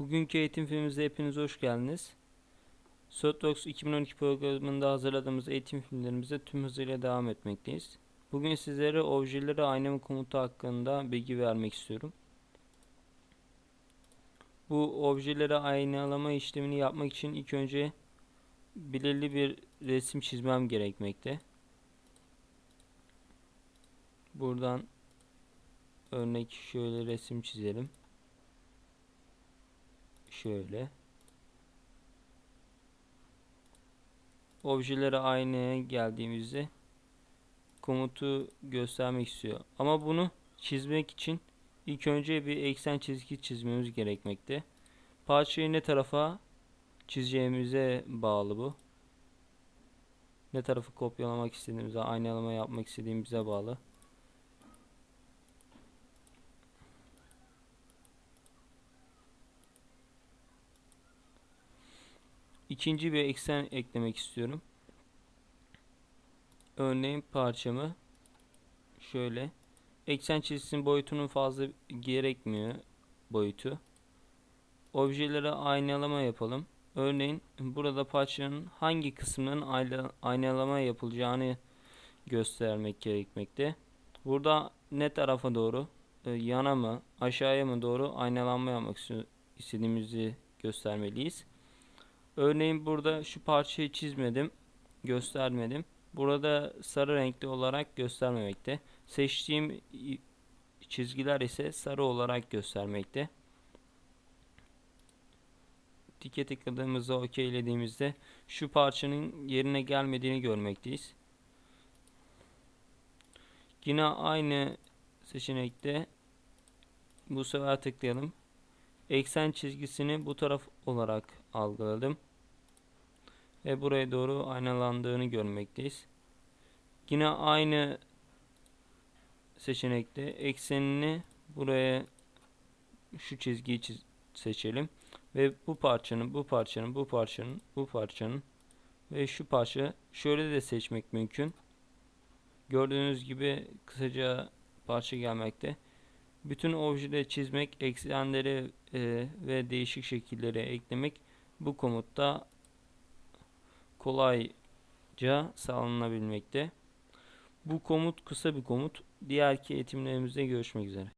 Bugünkü eğitim filmimize hepiniz hoş geldiniz. SolidWorks 2012 programında hazırladığımız eğitim filmlerimize tüm hızıyla devam etmekteyiz. Bugün sizlere objelere aynama komutu hakkında bilgi vermek istiyorum. Bu objelere aynalama işlemini yapmak için ilk önce belirli bir resim çizmem gerekmekte. Buradan örnek şöyle resim çizelim. Şöyle. Objelere aynaya geldiğimizde komutu göstermek istiyor. Ama bunu çizmek için ilk önce bir eksen çizgi çizmemiz gerekmekte. Parçayı ne tarafa çizeceğimize bağlı bu. Ne tarafı kopyalamak istediğimize, aynalama yapmak istediğimize bağlı. İkinci bir eksen eklemek istiyorum. Örneğin parçamı şöyle eksen çizgisinin boyutunun fazla gerekmiyor boyutu. Objelere aynalama yapalım. Örneğin burada parçanın hangi kısmının aynalama yapılacağını göstermek gerekmekte. Burada ne tarafa doğru, e, yana mı, aşağıya mı doğru aynalanma yapmak istediğimizi göstermeliyiz. Örneğin burada şu parçayı çizmedim, göstermedim. Burada sarı renkli olarak göstermemekte. Seçtiğim çizgiler ise sarı olarak göstermekte. Tike tıkladığımızda okeylediğimizde şu parçanın yerine gelmediğini görmekteyiz. Yine aynı seçenekte bu sefer tıklayalım. Eksen çizgisini bu taraf olarak algıladım. Ve buraya doğru aynalandığını görmekteyiz. Yine aynı seçenekte eksenini buraya şu çizgiyi çiz seçelim. Ve bu parçanın, bu parçanın, bu parçanın, bu parçanın ve şu parça şöyle de seçmek mümkün. Gördüğünüz gibi kısaca parça gelmekte. Bütün objeleri çizmek, eksenleri e, ve değişik şekilleri eklemek bu komutta kolayca sağlanabilmekte. Bu komut kısa bir komut. Diğerki eğitimlerimizde görüşmek üzere.